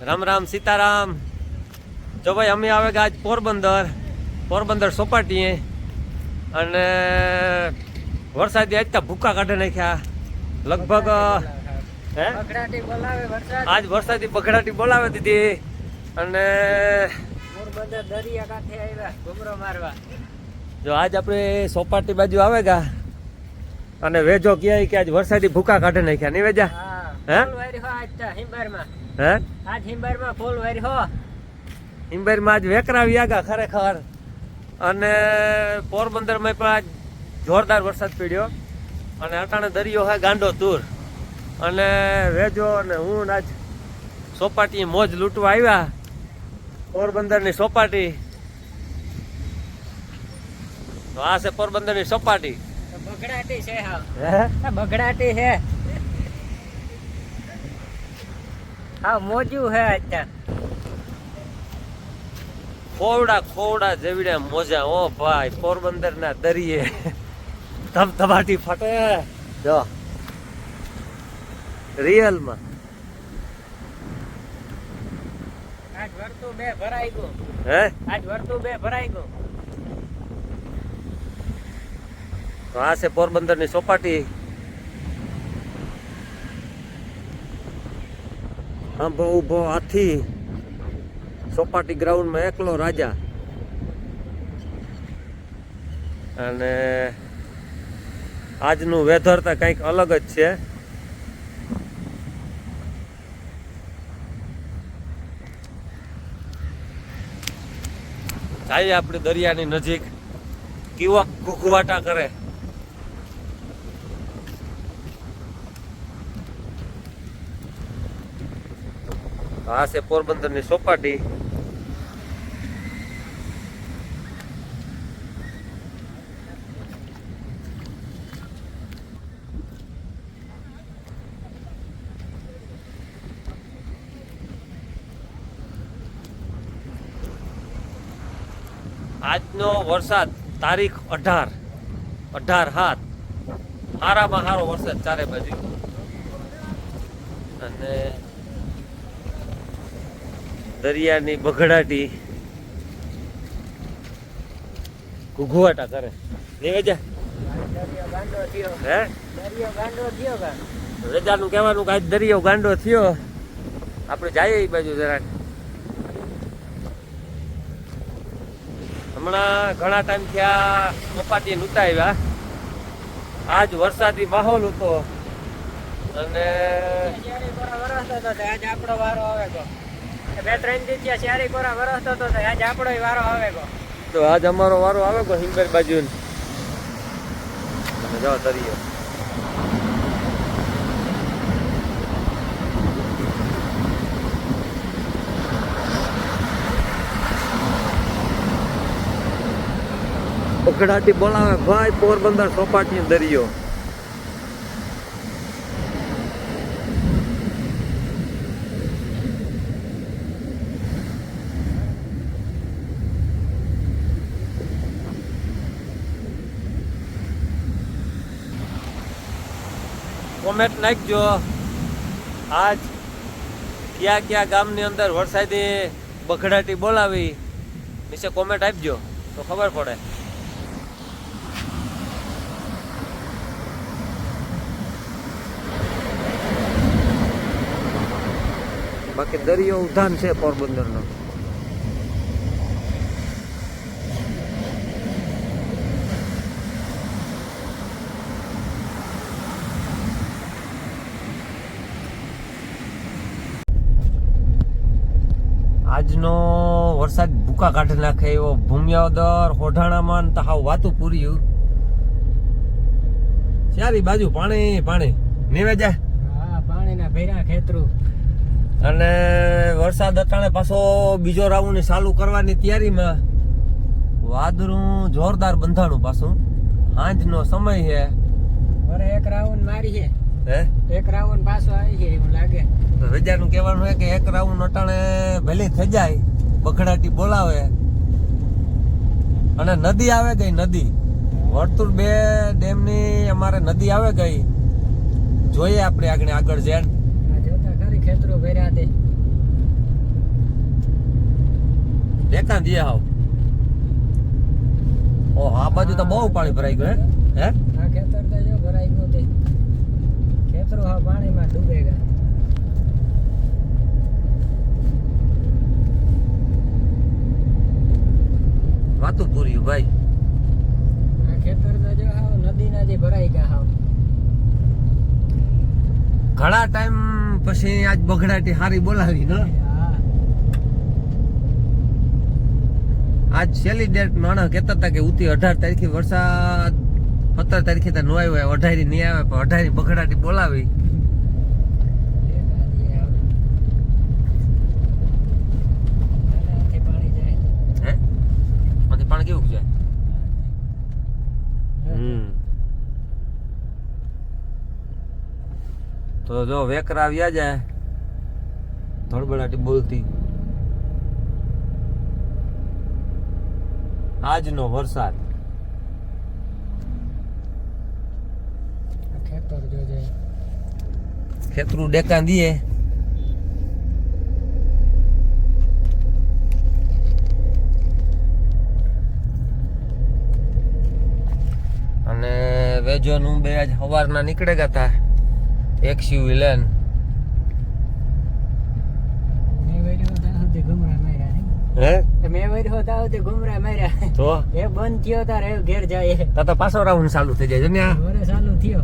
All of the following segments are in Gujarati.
રામ રામ સીતારામ. જો ભાઈ અમે આવે આજ પોરબંદર પોરબંદર સોપાટીએ અને વરસાદી આજ તો ભૂકા કાઢી નાખ્યા. લગભગ આજ વરસાદી બગડાટી બોલાવે દીધી. અને જો આજ આપણે સોપાટી બાજુ આવે ગા. અને વેજો કહે કે આજ વરસાદી ભૂકા કાઢી નાખ્યા. નહીં વેજા? હા હે? આજ હિંબરમાં હિંબારમાં હિંબારમાં ફૂલ વારી હો. ઇમ્બેરમાં આજ વેકરાવી આગા ખરેખર. અને પોરબંદરમાં પણ આજ જોરદાર વરસાદ પડ્યો. અને અટાણે દરિયો હે ગાંડો તૂર. અને વેજો અને હું આજ સોપાટી મોજ લૂંટવા આવ્યા. પોરબંદરની સોપાટી. તો આ છે પોરબંદરની સોપાટી. બગડાટી છે હા. બગડાટી છે. હા મોજું હે ખોવડા ખોવડા જેવીડે મોજા. ઓ ભાઈ પોરબંદર ના દરિયે ધબધબાટી ફટે. જો. રિયલમાં આજ વર્તું બે ભરાઈ ગયું. હે? આજ વર્તું બે ભરાઈ ગયું. તો આ છે પોરબંદરની ચોપાટી આંબો ઊભો હાથી. સોપાટી ગ્રાઉન્ડમાં એકલો રાજા. અને આજનું વેધર તો કંઈક અલગ જ છે. જાય આપણે દરિયાની નજીક. કેવા કુકવાટા કરે. આ છે પોરબંદરની સોપાટી. આજનો વરસાદ તારીખ અઢાર. અઢાર હાથ. હારામાં સારો વરસાદ ચારે બાજુ. અને દરિયાની બઘડાટી ઘૂઘવાટા કરે. નિવેજા રજાનું કહેવાનું કે દરિયો ગાંડો થયો. આપણે જઈએ એ બાજુ જરાક. હમણાં ઘણા ટાઈમ થયા કપાટી નહોતા આવ્યા આજ વરસાદી માહોલ હતો. અને આજે તો આપણો વારો આવે ગો બે ત્રણ દિવસ ત્યાં ચારી કોરા વરસતો હતો આજ આપણો વારો આવે ગો. તો આજ અમારો વારો આવે ગો હિંગર બાજુ ને જાઓ તરીયો પકડાટી બોલાવે ભાઈ પોરબંદર સોપાટી દરિયો. કોમેન્ટ નાખજો. આજ કયા કયા ગામની અંદર વરસાદી બખડાટી બોલાવી વિશે કોમેન્ટ આપજો, તો ખબર પડે. બાકી દરિયો ઉધાન છે પોરબંદરનો. આજનો વરસાદ ભૂકા કાઢી નાખે એવો ભૂમિયાવદર હોઢાણામાં તો હાવ વાતું પૂર્યું. ચારી બાજુ પાણી પાણી. નીવે હા પાણીના ભેરા ખેતરું. અને વરસાદ અટાણે પાછો બીજો રાઉન્ડ ચાલુ કરવાની તૈયારીમાં. વાદળું જોરદાર બંધાણું પાછું. સાંજનો સમય છે. એક રાઉન્ડ મારી છે. હે? એક રાઉન્ડ પાછો આવી જાય એવું લાગે. તો રજાનું કહેવાનું છે કે એક રાઉન્ડ અટાણે ભલે થઈ જાય બખડાટી બોલાવે. અને નદી આવે ગઈ નદી. વર્તુળ બે ડેમની અમારે નદી આવે ગઈ. જોઈએ આપણે આગળ આગળ જેન. આ જોતા ખરી ખેતરો ભર્યા તે. ડેકા દે હાવ ઓ આ બાજુ તો બહુ પાણી ભરાઈ ગયું હે હે? આ ખેતર તો જો ભરાઈ ગયું તે. ખેતરો હા પાણીમાં ડૂબે ગયા. વાતું પૂર્યું ભાઈ. આ ખેતર તો જો હાવ નદીના જે ભરાઈ ગયા હાવ ઘણા ટાઈમ પછી આજ બગડાટી હારી બોલાવી ન? આજ છેલ્લી ડેટ માણસ કહેતા હતા કે ઉતી અઢાર તારીખે વરસાદ સત્તર તારીખે તો નો આવ્યો, અઢારી નહીં આવે, પણ અઢારી બગડાટી બોલાવી. કેવું છે તો જો વેકરા આવ્યા જાય. ધડબડાટી બોલતી. આજનો વરસાદ. ખેતર જોજે ખેતરું ડેકા દીએ. અને વેજોનું બે આજ સવારના નીકળે ગયા હતા. એક સીવી મેં વર્યો ત્યાં સુધી ઘુમરા માર્યા નહીં હે મેં તે ગુમરા માર્યા. તો? એ બંધ થયો તારે એ ઘેર જાય. તા તો પાછો રાઉન્ડ ચાલુ થઈ જાય ને આ ચાલુ થયો.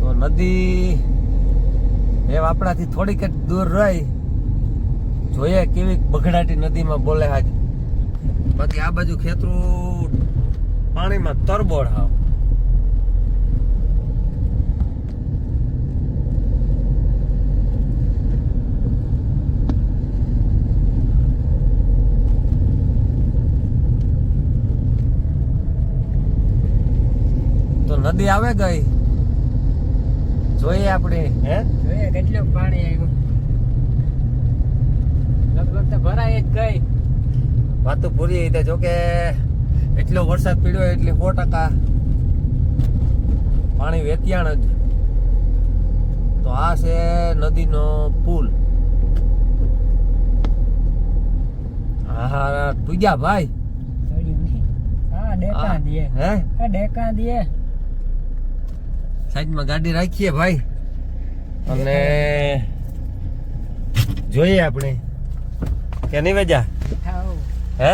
તો નદી એ આપણાથી થોડીક જ દૂર રહી. જોઈએ કેવી બગડાટી નદીમાં બોલે આજ બાકી આ બાજુ ખેતરું પાણીમાં તરબોળ હાવ તો નદી આવે ગઈ? જોઈએ આપણે. હે? જોઈએ કેટલું પાણી આવ્યું. લગભગ તો ભરાય જ ગઈ. વાતો પૂરી રીતે જો કે એટલો વરસાદ પડ્યો એટલે સો ટકા પાણી વેતિયાણ જ. તો આ છે નદીનો પુલ. હા તુજા ભાઈ? હા ડેકા દે હે? ડેકા દે સાઈડમાં ગાડી રાખીએ ભાઈ. અને જોઈએ આપણે. કે નહીં વેજા? હે?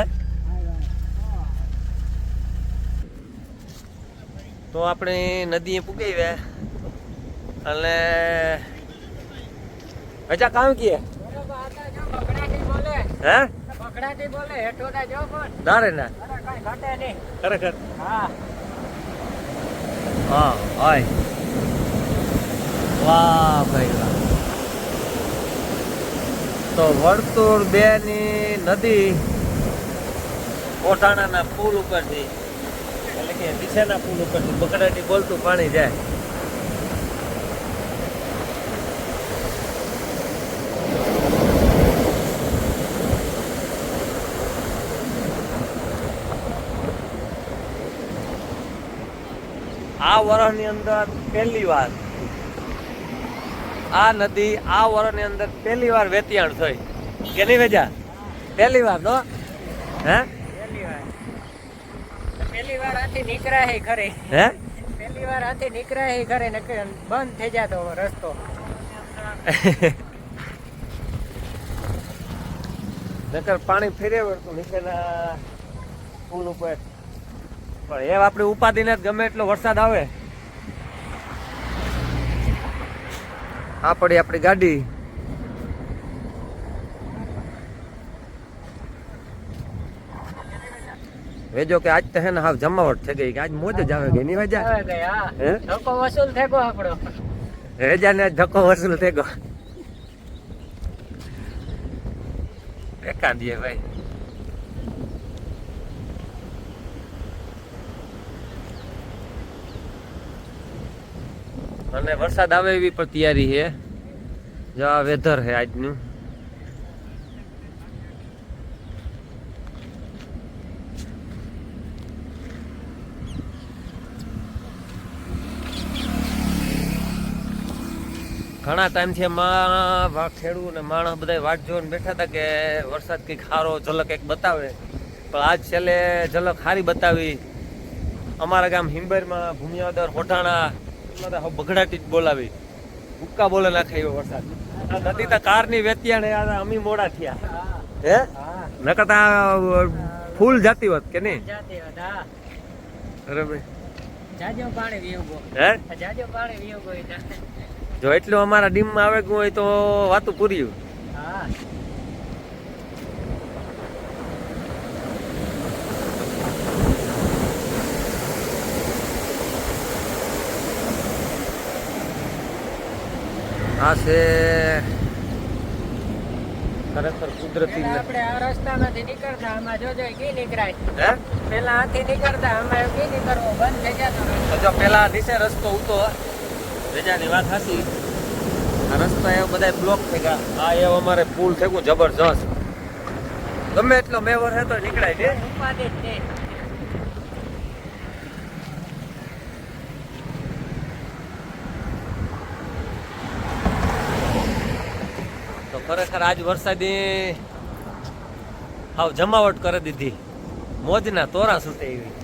તો આપણે નદીએ પૂગી ગયા અને વેજા કામ કીએ? બોલે હે? બગડાટી બોલે હેઠો ના જો પણ ના રે ના. અરે કઈ ઘટે નહીં. ખરેખર? હા. હા હોય. વાહ ભાઈ વાહ. તો વર્તુળ બે ની નદી કોટાણાના પુલ ઉપરથી, એટલે કે દિશાના પુલ ઉપરથી બકડાટી બોલતું પાણી જાય. આ વરસની અંદર પહેલી વાર આ નદી આ વરસની અંદર પહેલી વાર વેતિયાણ થઈ. કે નહીં વેજા? પહેલી વાર તો હે? પહેલી વાર. આથી નીકળ્યા હે ખરે. હે? પહેલી વાર આથી નીકળ્યા હે ખરે ને બંધ થઈ જાતો રસ્તો. નકર પાણી ફેરે વળતું નીચેના પુલ ઉપર. પણ એ આપણી ઉપાધિને જ ગમે એટલો વરસાદ આવે. આ પડી આપણી ગાડી. વેજો કે આજ તો હે ને હાવ જમાવટ થઈ ગઈ કે આજ મોજ જ આવે ગઈ. નહીં વેજા ધક્કો વસૂલ થઈ ગયો આપણો. વેજા ને ધક્કો વસૂલ થઈ ગયો. એકાંદીએ ભાઈ. અને વરસાદ આવે એવી પણ તૈયારી છે. જો આ વેધર છે આજનું. ઘણા ટાઈમથી માં ખેડૂત ને માણસ બધા વાટ જોઈને બેઠા હતા કે વરસાદ કંઈક સારો ઝલક એક બતાવે. પણ આજ છેલ્લે ઝલક સારી બતાવી. અમારા ગામ હિંબેરમાં ભૂમિયાદર હોટાણા બગડાટી જ બોલાવી. હુક્કા બોલે નાખે એવો વરસાદ. નદી તો કારની વેત્યા ને અમી મોડા થયા. હે? નકર તો ફૂલ જાતી હોત કે નહીં? જાતી હોત, હા. અરે ભાઈ. જાજો પાણી વિયોગો હે? જાજો પાણી વિયોગો જો એટલું અમારા ડીમમાં આવે ગયું હોય તો વાતું પૂરી હા આ છે ખરેખર કુદરતી આપણે આ રસ્તામાંથી નીકળતા આમાં જોજો એ કી નીકળાય. હે? પેલા આથી નીકળતા આમાં કી નીકળવો બંધ થઈ જતો જો પેલા નીચે રસ્તો ઉતો. વેજાની વાત હાસી આ રસ્તા એવા બધા બ્લોક થઈ ગયા. આ એવો અમારે પુલ થઈ ગયું જબરજસ્ત. ગમે એટલો મેવર વર્ષ તો નીકળાય ને. ઉપાધિ જ નહીં ખરેખર આજ વરસાદી હાવ જમાવટ કરી દીધી. મોજના તોરા છૂટે એવી